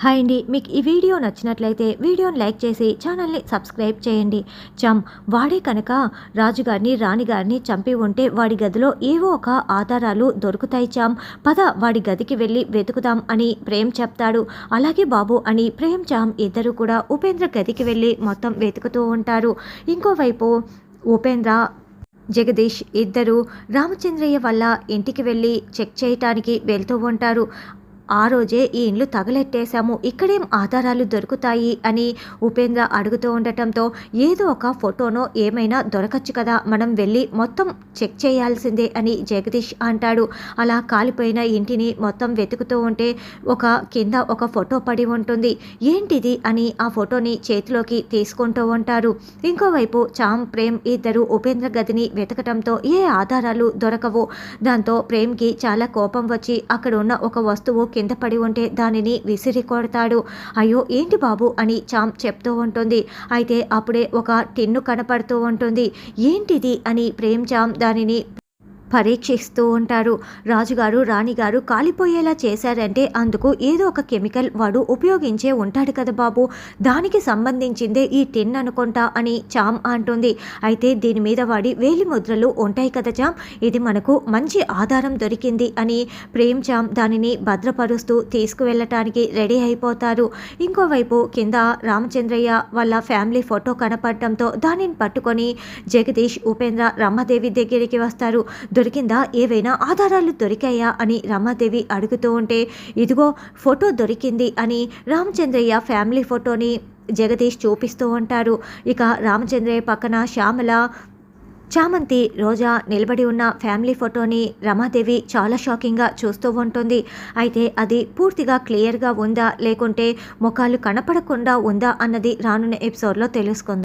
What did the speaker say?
Hi అండి మీకు ఈ వీడియో నచ్చినట్లయితే వీడియోని లైక్ చేసి ఛానల్ని సబ్స్క్రైబ్ చేయండి. చం వాడే కనుక రాజుగారిని రాణిగారిని చంపి ఉంటే వాడి గదిలో ఏవో ఒక ఆధారాలు దొరుకుతాయి చాం. పద వాడి గదికి వెళ్ళి వెతుకుదాం అని ప్రేమ్ చెప్తాడు. అలాగే బాబు అని ప్రేమ్ చామ్ ఇద్దరు కూడా ఉపేంద్ర గదికి వెళ్ళి మొత్తం వెతుకుతూ ఉంటారు. ఇంకోవైపు ఉపేంద్ర జగదీష్ ఇద్దరు రామచంద్రయ్య వల్ల ఇంటికి వెళ్ళి చెక్ చేయటానికి వెళ్తూ ఉంటారు. ఆ రోజే ఈ ఇండ్లు తగలెట్టేశాము. ఇక్కడేం ఆధారాలు దొరుకుతాయి అని ఉపేంద్ర అడుగుతూ ఉండటంతో ఏదో ఒక ఫోటోనో ఏమైనా దొరకచ్చు కదా మనం వెళ్ళి మొత్తం చెక్ చేయాల్సిందే అని జగదీష్ అంటాడు. అలా కాలిపోయిన ఇంటిని మొత్తం వెతుకుతూ ఉంటే ఒక కింద ఒక ఫోటో పడి ఉంటుంది. ఏంటిది అని ఆ ఫోటోని చేతిలోకి తీసుకుంటూ ఉంటారు. ఇంకోవైపు చామ్ ప్రేమ్ ఇద్దరు ఉపేంద్ర గదిని వెతకటంతో ఏ ఆధారాలు దొరకవు. దాంతో ప్రేమ్కి చాలా కోపం వచ్చి అక్కడ ఉన్న ఒక వస్తువు కింద పడి ఉంటే దానిని విసిరి కొడతాడు అయ్యో ఏంటి బాబు అని చామ్ చెప్తూ ఉంటుంది. అయితే అప్పుడే ఒక టిన్ను కనపడుతూ ఉంటుంది. ఏంటిది అని ప్రేమ్ చామ్ దానిని పరీక్షిస్తూ ఉంటారు రాజుగారు రాణిగారు కాలిపోయేలా చేశారంటే అందుకు ఏదో ఒక కెమికల్ వాడు ఉపయోగించే ఉంటాడు కదా బాబు. దానికి సంబంధించిందే ఈ టిన్ అనుకుంటా అని చామ్ అంటుంది. అయితే దీని మీద వాడి వేలి ముద్రలు ఉంటాయి కదా చామ్. ఇది మనకు మంచి ఆధారం దొరికింది అని ప్రేమ్ చామ్ దానిని భద్రపరుస్తూ తీసుకువెళ్ళటానికి రెడీ అయిపోతారు. ఇంకోవైపు కింద రామచంద్రయ్య వాళ్ళ ఫ్యామిలీ ఫోటో కనపడటంతో దానిని పట్టుకొని జగదీష్ ఉపేంద్ర రమ్మదేవి దగ్గరికి వస్తారు. దొరికిందా? ఏవైనా ఆధారాలు దొరికాయా? అని రమాదేవి అడుగుతూ ఉంటే ఇదిగో ఫోటో దొరికింది అని రామచంద్రయ్య ఫ్యామిలీ ఫోటోని జగదీష్ చూపిస్తూ ఉంటారు ఇక రామచంద్రయ్య పక్కన శ్యామల చామంతి రోజా నిలబడి ఉన్న ఫ్యామిలీ ఫోటోని రమాదేవి చాలా షాకింగ్గా చూస్తూ ఉంటుంది. అయితే అది పూర్తిగా క్లియర్గా ఉందా? లేకుంటే ముఖాలు కనపడకుండా ఉందా? అన్నది రానున్న ఎపిసోడ్లో తెలుసుకుంది.